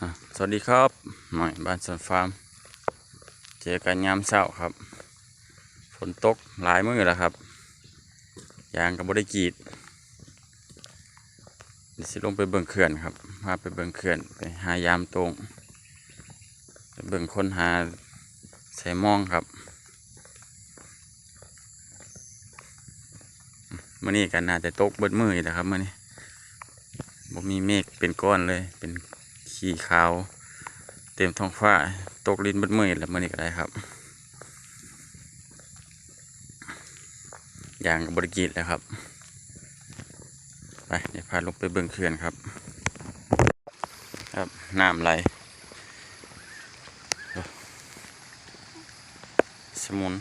สวัสดีครับหน่อยบ้านสวนฟาร์ม เจอกันยามเช้าครับ ฝนตกหลายมื้อแล้วครับ ยางกับบได้กรีดดี๋ยวสิลงไปเบิ่งเขื่อนครับพาไปเบิ่งเขื่อนไปหายามตรงไปเบิ่งค้นหาใส่มองครับมื่อนี้กันน่าจะตกเบิดมืออยู่นะครับมื่อนี้บ่มีเมฆเป็นก้อนเลยเป็น ขี้ขาว เต็มท้องฟ้า ตกลิ้นเบิดมือแล้วมื่อนี้ก็ได้ครับยางกับบริกีดแล้วครับ ไปเดี๋ยวพาลงไปเบิ่งเขื่อนครับ ครับน้ำไหลสมุน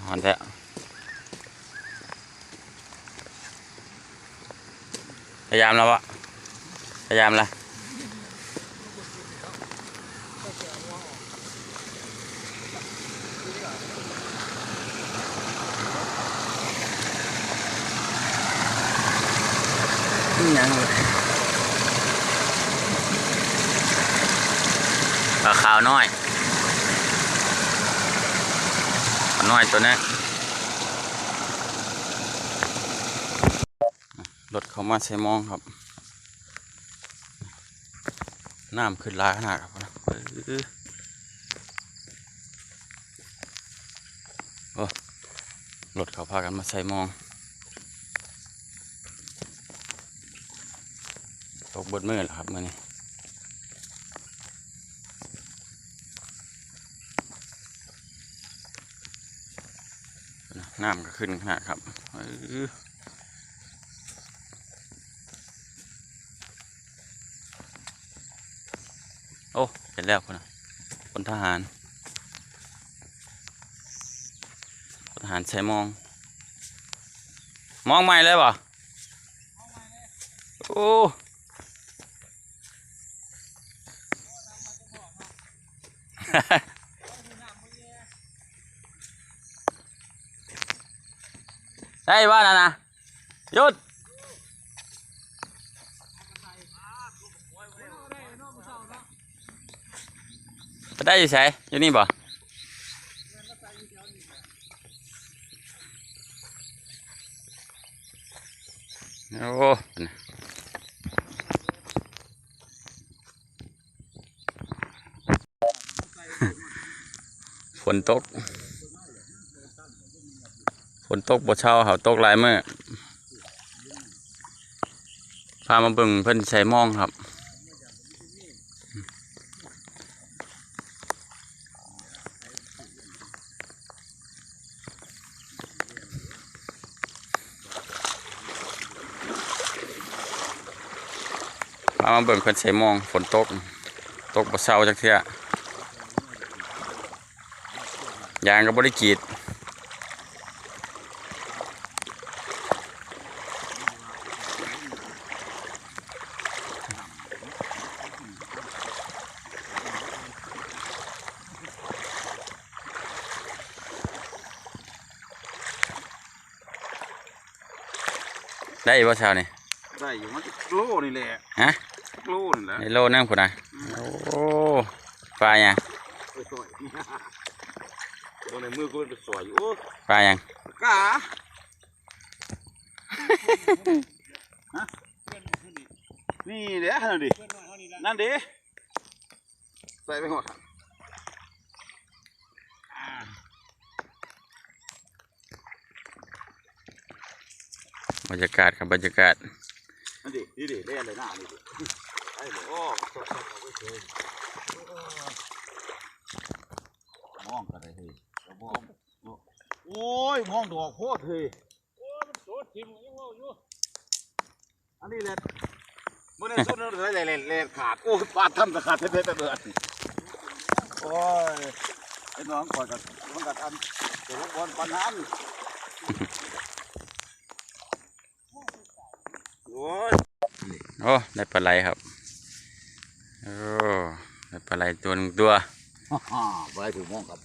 หอนแล้วพยายามแล้ววะ ยายามละยังเลยปลาขาวน้อยขาวน้อยตัวนี้รถเขามาใช้มองครับ น้ำขึ้นลายขนาดครับอื้อโอ้รถเขาพากันมาใส่มอง ตกบดมือแล้วครับมื่อนี้น้ำก็ขึ้นขนาดครับอื้อ โอ้เห็นแล้วคนนะคนทหารพลทหารใช้มอง มองใหม่เลยป่ะโอ้ได้บ้านะนะหยุด ได้อยู่ใส่อยู่นี่บ่โอ้ฝนตก ฝนตกบ่เช้าเขาตกหลายมื้อพามาเบิ่งเพิ่นใช้มองครับ พามาเบิ่งเพิ่นใช้มองฝนตก ตกบ่เช้าจักเทื่อยางก็บ่ได้กรีดได้บ่เช้านี่ได้อยู่มันโลนี่แหละฮะ โลนี่แหละในโลนั่งพุ่นน่ะโอ้ปลาหยังไปสวยโลในมือกูเป็นสวยอยู่โอ้ปลาหยังกาฮะนี่เด้อนั่นดินั่นดิใส่ไปหมดบรรยากาศครับบรรยากาศนั่นดินี่ดิเล่นเลยหน้านี่ดิ ไอ้เลยโอ้สดๆเอาไว้เลยมองกันเลยเฮ้ยมองโอ้ยมองดอกโคตรเฮ้ยอันนี้แหละมื่อนี้สุดเลยเลยเลยเลยขาดโอ้ปาดทำกระขาดเท่ๆแต่เดือโอ้ยไอ้น้องก่อนกับมันกัดอันเดี๋ยวบอลปันน้ำโอ้ยโอ้ได้ปลาไหลครับ โอ้ได้ปลาไหลตัวหนึ่งตัวฮ่าฮ่าไปถึงมองกับ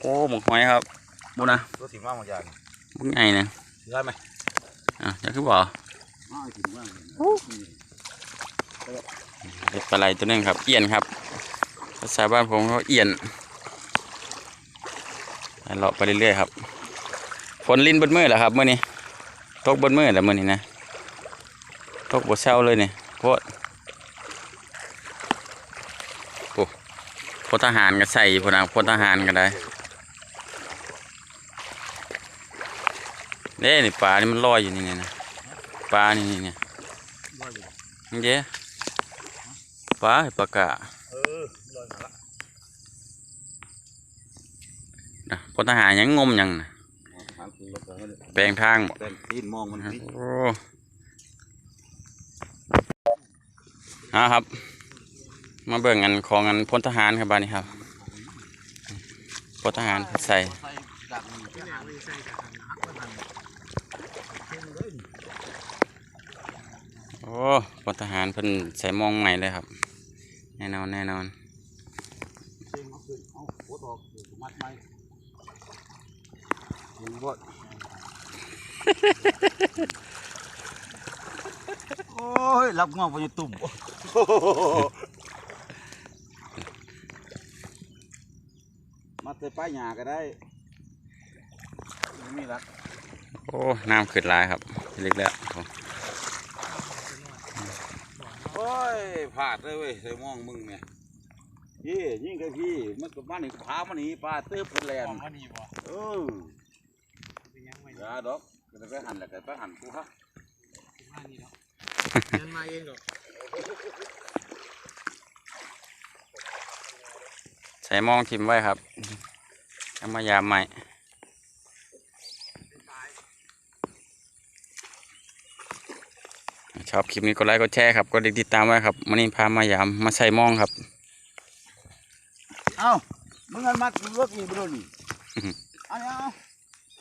โอ้หมกหอยครับบุนะตัวสีมากมันใหญ่บุ้งใหญ่นะได้ไหมอะอยากคือบ่มาถึงว่างเลยเด็กปลาไหลตัวหนึงครับ เอียนครับ ภาษาบ้านผมเขาเอียนไปเลาะไปเรื่อยๆครับ ฝนลิ้นบนมือแหละครับเมื่อนี้ตกบนมือแหละเมื่อนี้นะตกบนเช้าเลยเนี่ยโพดโพลทหารก็ใส่พนักพลทหารก็ได้เด้นี่ปลานี่มันลอยอยู่นี่นี่นะปลานี่นี่เนี่ยนี่เด้ปลาปลากะเออลอยมาละนะพลทหารยังงมยังนะทางขึ้นรถไปเลยแปลงทางบ่แต่ตีนมองมันสิโอ้ฮะครับ มาเบิ่งกันของกันพลทหารครับบ้านนี้ครับพลทหารใส่โอ้พลทหารเพิ่นใส่มองใหม่เลยครับ แน่นอนแน่นอนเชิงเอาขึ้นเอาโคตรออกเดี๋ยวมัดไม้ยิงบดโอ้ยรับงอกไปตุ่ม มาเตะป้ายหยาก็ได้ไม่มีรักโอ้ น้ำขึ้นหลายครับเล็กแล้วครับโอ้ยพลาดเลยเว้ยเลยมองมึงเนี่ยยี่ยิ่งกับพี่มันกับมันนี่พามันหนีปลาเตื้อพนแลนของมันนี่บ่เออเป็นยังไงอย่าดอกก็จะไปหันแหละก็ไปหันกูฮะมานี่เนาะเดินมาเองดอกใส่หมองทิมไว้ครับ เอามายามใหม่ชอบคลิปนี้กดไลค์กดแชร์ครับกดติดตามไว้ครับวันนี้พามายามมาใส่มองครับ เอามึงอันมัดรถอีกบ่โดนนี่เอาเอา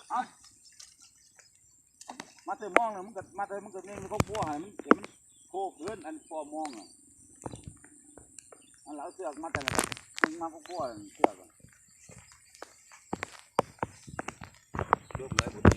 เอามาเตะมองเลยมึงก็มาเตะมึงก็เนี่ยมึงก็บัวให้มันเดี๋ยวมันโคกเกินอันพอมองอะอันเราเอาเสือกมาแต่ละมึงมาพวกบัวเสือกอะ Good level.